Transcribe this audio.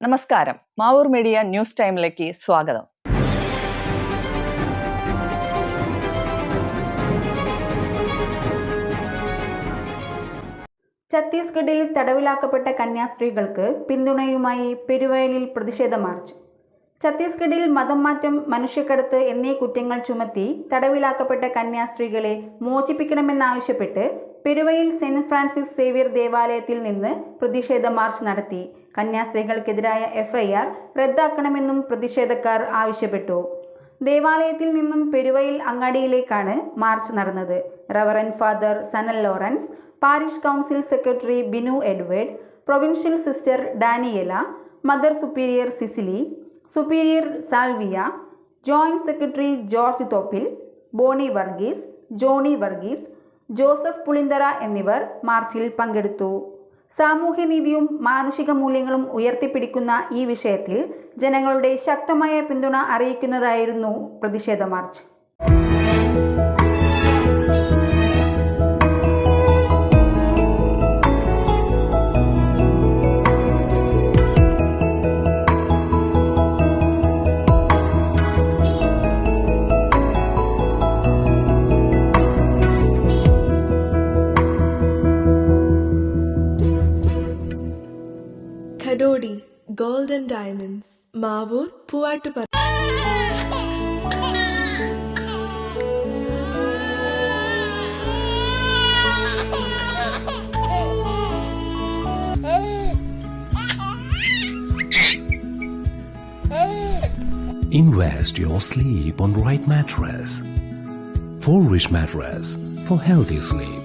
നമസ്കാരം. Mavoor media news ടൈമിലേക്ക് സ്വാഗതം. ഛത്തീസ്ഗഡിൽ തടവിലാക്കപ്പെട്ട കന്യാസ്ത്രീകൾക്ക് പിന്തുണയുമായി പെരുവയലിൽ പ്രതിഷേധ മാർച്ച്. ഛത്തീസ്ഗഡിൽ മതം മാറ്റം മനുഷ്യക്കടത്ത് എന്നീ കുറ്റങ്ങൾ ചുമത്തി തടവിലാക്കപ്പെട്ട കന്യാസ്ത്രീകളെ മോചിപ്പിക്കണമെന്നാവശ്യപ്പെട്ട് പെരുവയിൽ സെന്റ് ഫ്രാൻസിസ് സേവ്യർ ദേവാലയത്തിൽ നിന്ന് പ്രതിഷേധ മാർച്ച് നടത്തി. കന്യാസ്ത്രീകൾക്കെതിരായ എഫ്ഐആർ റദ്ദാക്കണമെന്നും പ്രതിഷേധക്കാർ ആവശ്യപ്പെട്ടു. ദേവാലയത്തിൽ നിന്നും പെരുവയിൽ അങ്ങാടിയിലേക്കാണ് മാർച്ച് നടന്നത്. Reverend father Sanal Lawrence parish council secretary Binu Edward provincial sister Daniela mother superior Cicily superior Salvia joint secretary George Thoppil Boni Varghese Johny Varghese Joseph Pulinthara എന്നിവർ മാർച്ചിൽ പങ്കെടുത്തു. സാമൂഹ്യനീതിയും മാനുഷിക മൂല്യങ്ങളും ഉയർത്തിപ്പിടിക്കുന്ന ഈ വിഷയത്തിൽ ജനങ്ങളുടെ ശക്തമായ പിന്തുണ അറിയിക്കുന്നതായിരുന്നു പ്രതിഷേധ march. Kadodi Gold and Diamonds Mavur Puvatupar Invest your sleep on right mattress. For rich mattress for healthy sleep.